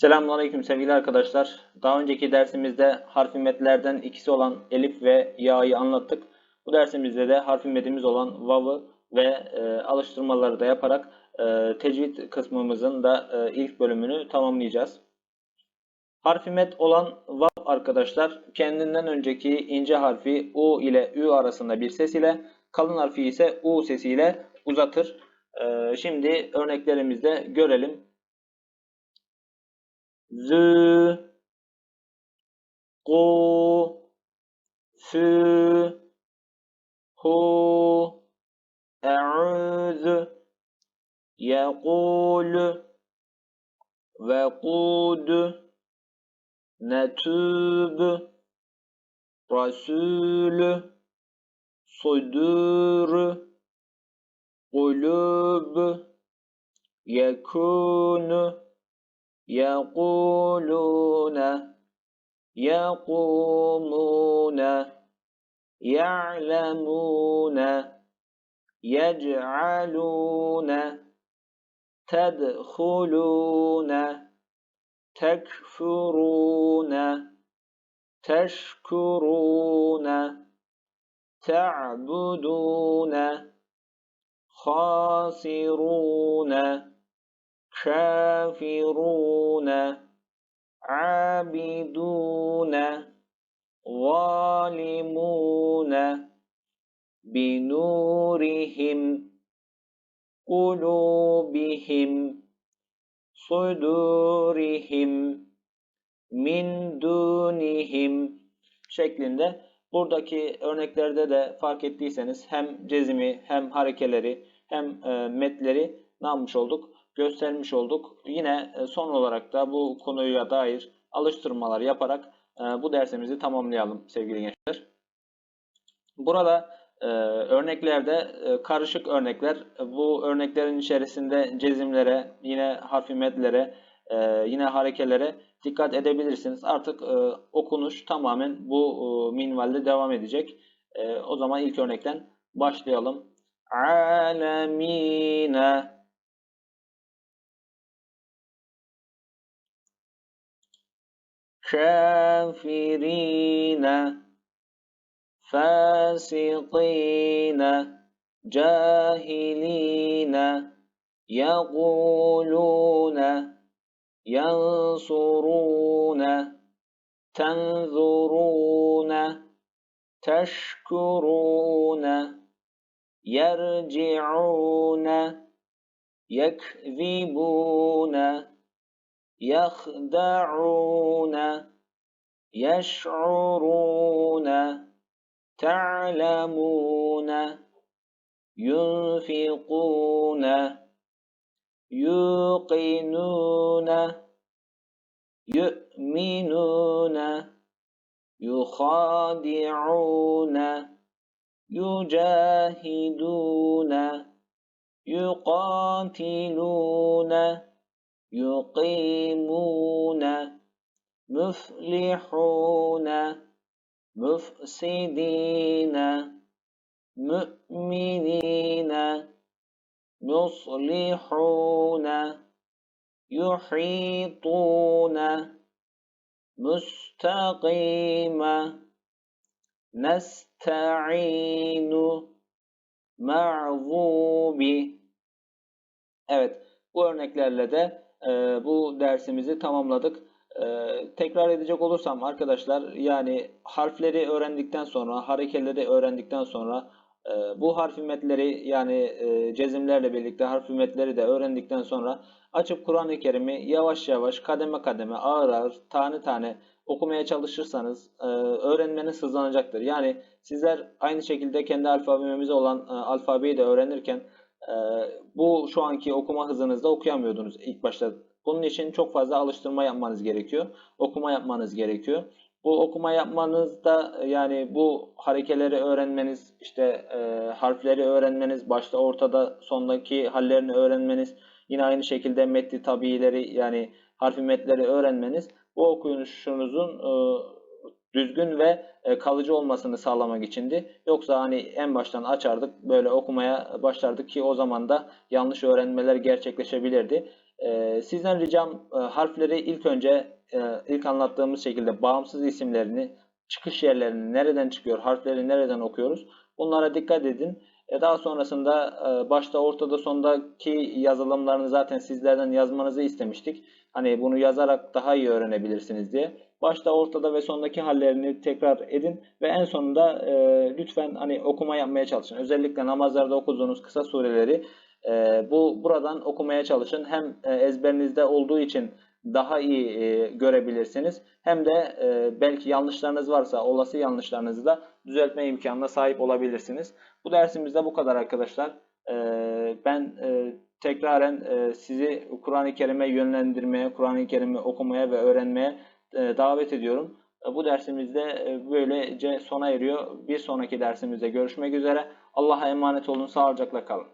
Selamünaleyküm sevgili arkadaşlar. Daha önceki dersimizde harf metlerden ikisi olan elif ve ya'yı anlattık. Bu dersimizde de harf metimiz olan vav'ı ve e, alıştırmaları da yaparak e, tecvid kısmımızın da e, ilk bölümünü tamamlayacağız. Harfi met olan vav arkadaşlar kendinden önceki ince harfi u ile ü arasında bir ses ile kalın harfi ise u sesiyle uzatır. E, şimdi örneklerimizde görelim le, go, fü, hu, e'udü, yekul, vekud, netüb, rasul, sudur, kulüb, yekûn, يقولون يقومون يعلمون يجعلون تدخلون تكفرون تشكرون تعبدون خاسرون. şafirun abidun zalimun binurihim kulubihim sudurihim min dunihim şeklinde buradaki örneklerde de fark ettiyseniz hem cezimi hem harekeleri hem e, metleri ne yapmış olduk? Göstermiş olduk. Yine e, son olarak da bu konuya dair alıştırmalar yaparak e, bu dersimizi tamamlayalım sevgili gençler. Burada e, örneklerde karışık örnekler. Bu örneklerin içerisinde cezimlere, yine harfi medlere, yine harekelere dikkat edebilirsiniz. Artık okunuş tamamen bu minvalde devam edecek. O zaman ilk örnekten başlayalım. Alemine كافرين فاسقين جاهلين يقولون ينصرون تنظرون تشكرون يرجعون يكذبون. يخدعون يشعرون تعلمون ينفقون يوقنون يؤمنون يخادعون يجاهدون يقاتلون. يقيمون مفلحون مفسدين مؤمنين مصلحون يحيطون مستقيم نستعين معذوب Evet, bu örneklerle de e, bu dersimizi tamamladık. E, tekrar edecek olursam arkadaşlar yani harfleri öğrendikten sonra, harekeleri öğrendikten sonra e, bu harf metleri yani e, cezimlerle birlikte harf metleri de öğrendikten sonra açıp Kur'an-ı Kerim'i yavaş yavaş kademe kademe ağır ağır tane tane okumaya çalışırsanız e, öğrenmeniz hızlanacaktır. Yani sizler aynı şekilde kendi alfabemize olan e, alfabeyi de öğrenirken e, bu şu anki okuma hızınızda okuyamıyordunuz ilk başta. Bunun için çok fazla alıştırma yapmanız gerekiyor. Okuma yapmanız gerekiyor. Bu okuma yapmanızda yani bu harekeleri öğrenmeniz, işte e, harfleri öğrenmeniz, başta ortada sondaki hallerini öğrenmeniz, yine aynı şekilde metni tabiileri yani harfi metleri öğrenmeniz bu okuyuşunuzun e, düzgün ve e, kalıcı olmasını sağlamak içindi. Yoksa hani en baştan açardık böyle okumaya başlardık ki o zaman da yanlış öğrenmeler gerçekleşebilirdi. Ee, sizden ricam e, harfleri ilk önce e, ilk anlattığımız şekilde bağımsız isimlerini, çıkış yerlerini, nereden çıkıyor, harfleri nereden okuyoruz bunlara dikkat edin. E, daha sonrasında e, başta, ortada, sondaki yazılımlarını zaten sizlerden yazmanızı istemiştik. Hani bunu yazarak daha iyi öğrenebilirsiniz diye. Başta, ortada ve sondaki hallerini tekrar edin ve en sonunda e, lütfen hani okuma yapmaya çalışın. Özellikle namazlarda okuduğunuz kısa sureleri e, bu buradan okumaya çalışın. Hem e, ezberinizde olduğu için daha iyi e, görebilirsiniz. Hem de e, belki yanlışlarınız varsa olası yanlışlarınızı da düzeltme imkanına sahip olabilirsiniz. Bu dersimizde bu kadar arkadaşlar. E, ben e, tekraren e, sizi Kur'an-ı Kerim'e yönlendirmeye, Kur'an-ı Kerim'i okumaya ve öğrenmeye e, davet ediyorum. E, Bu dersimizde e, böylece sona eriyor. Bir sonraki dersimizde görüşmek üzere. Allah'a emanet olun. Sağlıcakla kalın.